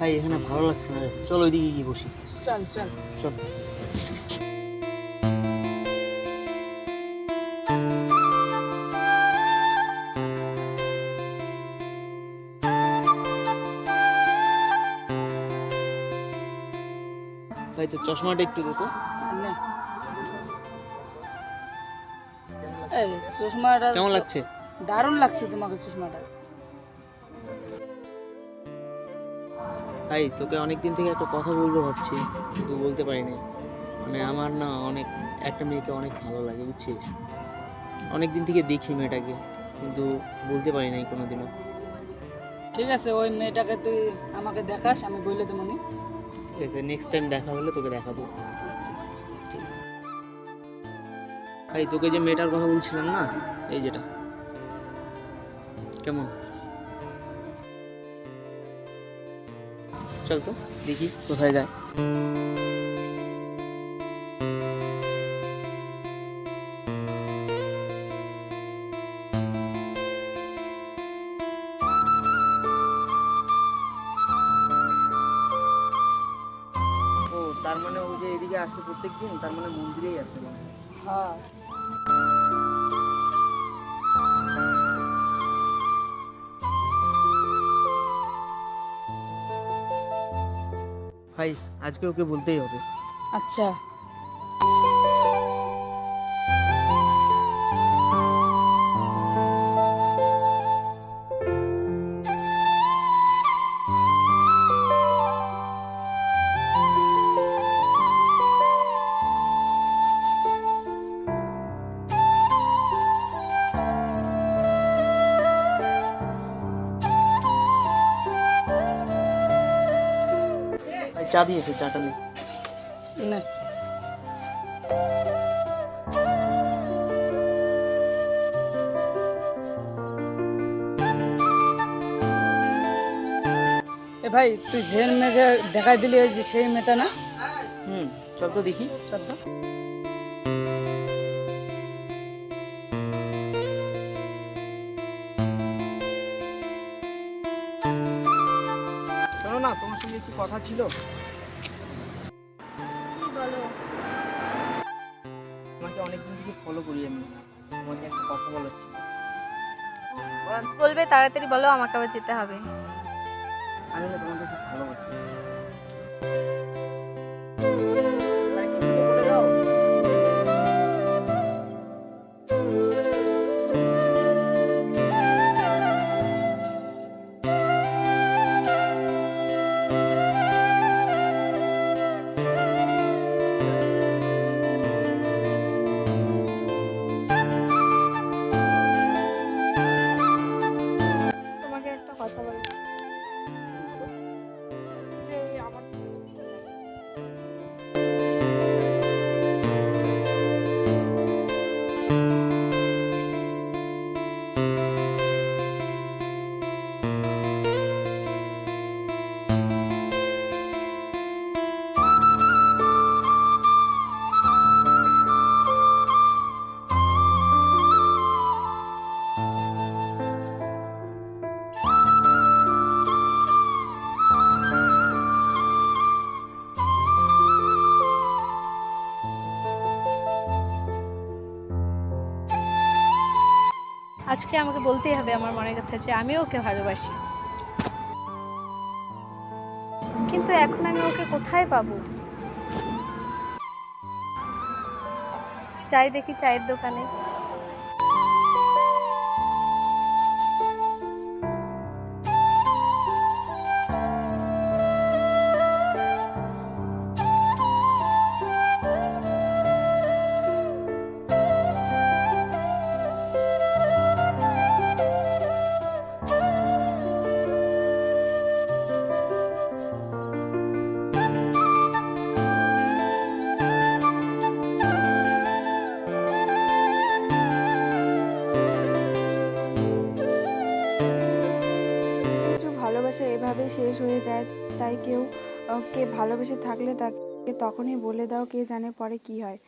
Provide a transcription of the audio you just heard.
ভাই এখানে ভালো লাগছে না। চলো ওইদিকে গিয়ে বসি। চল চল। চল। ভাই তো চশমাটা একটু দে তো। চশমাটা কেমন লাগছে? দারুণ লাগছে তোমাকে চশমাটা। ভাই তোকে অনেক দিন থেকে একটা কথা বলব ভাবছি কিন্তু বলতে পারি পারিনি। মানে আমার না অনেক একটা মেয়েকে অনেক ভালো লাগে বুঝছিস? অনেক দিন থেকে দেখি মেয়েটাকে কিন্তু বলতে পারি নাই কোনো দিনও ঠিক আছে ওই মেয়েটাকে তুই আমাকে দেখাস আমি বলে দেবো নি। ঠিক আছে নেক্সট টাইম দেখা হলে তোকে দেখাবো। আচ্ছা। ঠিক আছে। ভাই তোকে যে মেয়েটার কথা বলছিলাম না এই যেটা। কেমন? চল তো দেখি কোথায় যায়। ও তার মানে ও যে এদিকে আসে প্রত্যেকদিন তার মানে মন্দিরেই আসে হ্যাঁ। ভাই আজকে ওকে বলতেই হবে। আচ্ছা। চা দিয়েছে চাটা নেই না। এ ভাই তুই যে মেয়েকে দেখাই দিলি ওই যে সেই মেয়েটা না? হুম চল তো দেখি। চল তো। একটু কথা ছিল। বলো। তোমাকে অনেকদিন থেকে ফলো করি আমি। তোমাকে একটা কথা বলার ছিল। বলবে তাড়াতাড়ি বলো আমাকে আবার যেতে হবে। আমি না তোমাকে খুব ভালোবাসি। আজকে আমাকে বলতেই হবে আমার মনের কথা যে আমিও ওকে ভালোবাসি। কিন্তু এখন আমি ওকে কোথায় পাবো? চাই দেখি চায়ের দোকানে। ভালোবাসা এভাবেই শেষ হয়ে যায়। তাই কেউ কে ভালোবেসে থাকলে তাকে তখনই বলে দাও কে জানে পরে কি হয়।